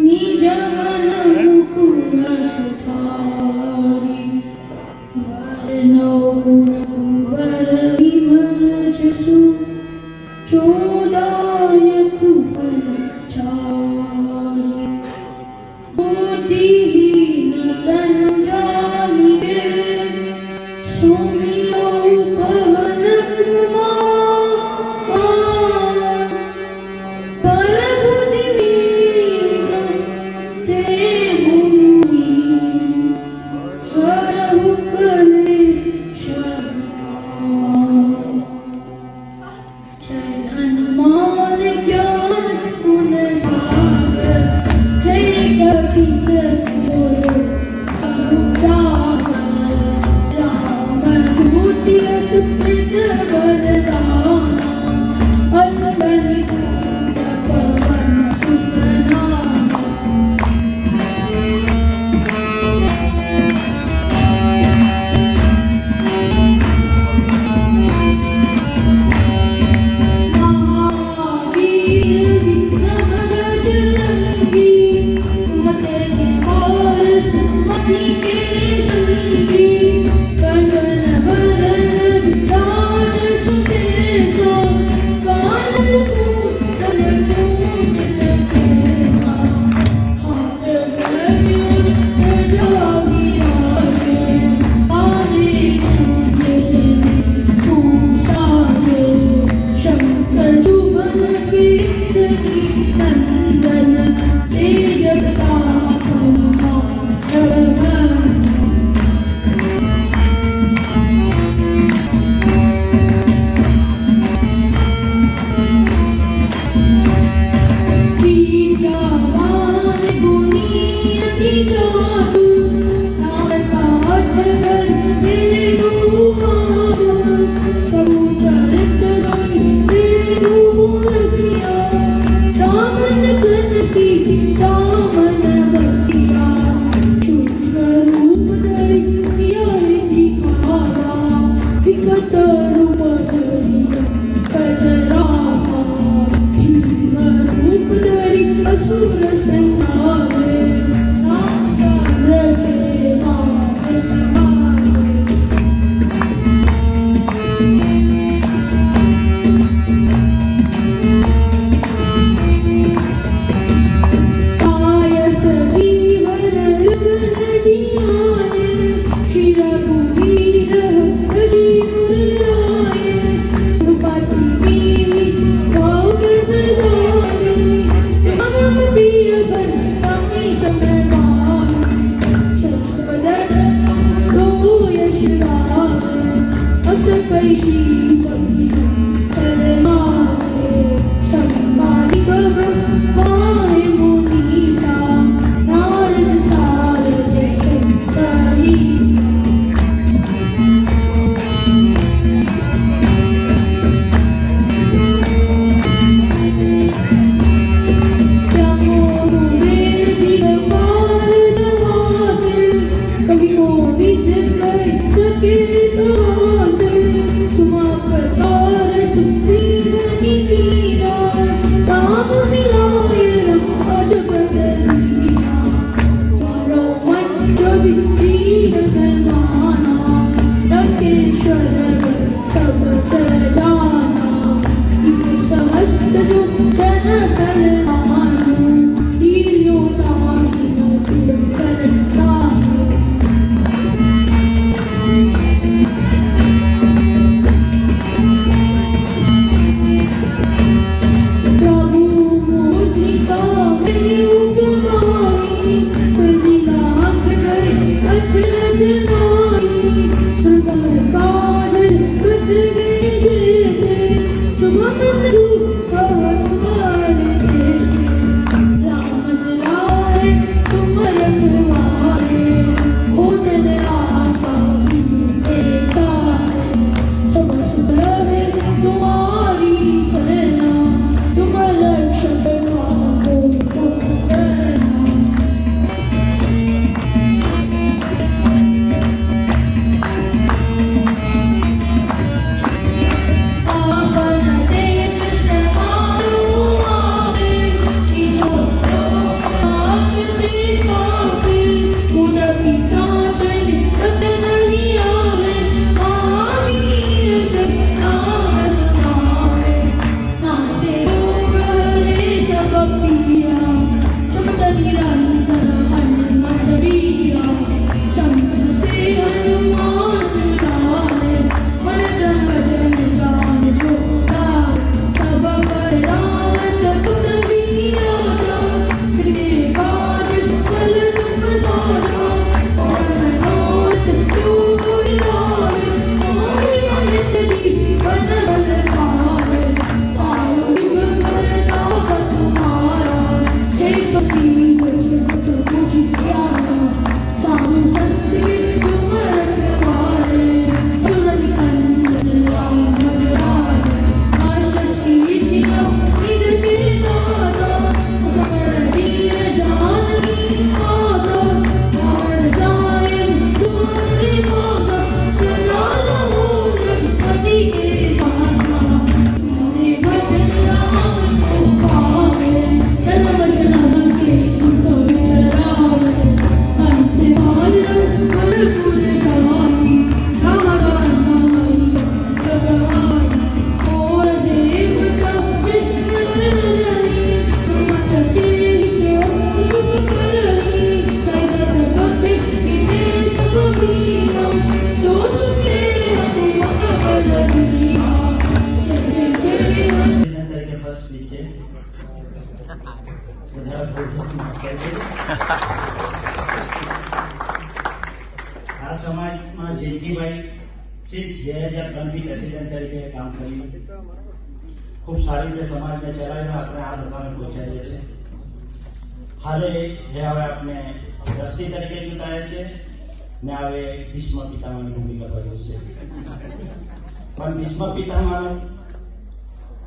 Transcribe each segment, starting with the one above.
निज मन આ સમાજમાં જયંતિભાઈ સિન્સ બે હજાર ત્રણથી પ્રેસિડેન્ટ તરીકે કામ કર્યું. ખૂબ સારી રીતે સમાજને ચલાવીને આપણે આ લોકોને પહોંચાડીએ છીએ. હાલે, એ હવે આપણે ટ્રસ્ટી તરીકે ચૂંટાયા છે, ને હવે ભીષ્મ પિતામાની ભૂમિકા ભજવશે. પણ ભીષ્મ પિતામાનું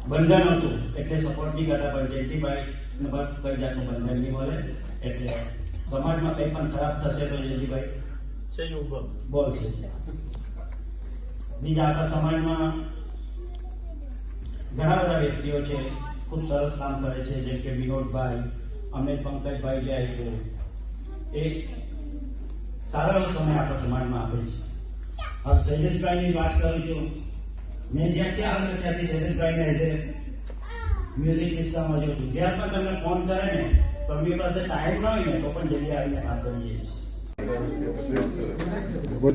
બંધન હતું. એટલે સપોર્ટ નહીં કરતા પણ જયંતિભાઈ ને કઈ જાતનું બંધન નહીં મળે. એટલે સમાજમાં કંઈ પણ ખરાબ થશે તો જયંતિભાઈ બોલશે. બીજા આપણા સમાજમાં ઘણા બધા વ્યક્તિઓ છે ખૂબ સરસ કામ કરે છે જેમ કે વિનોદભાઈ અમે પંકજભાઈ જે આવ્યું એ સારો સમય આપણા સમાજમાં આપે છે. હવે શૈલેષભાઈની વાત કરું છું. મેં જ્યાંથી આવ્યો ત્યાંથી શૈલેષભાઈને એઝ એ મ્યુઝિક સિસ્ટમમાં જોઉં છું જ્યાં પણ તમને ફોન કરે ને તો એમની પાસે ટાઈમ ન હોય ને તો પણ જલ્દી આવીને કામ કરીએ છીએ What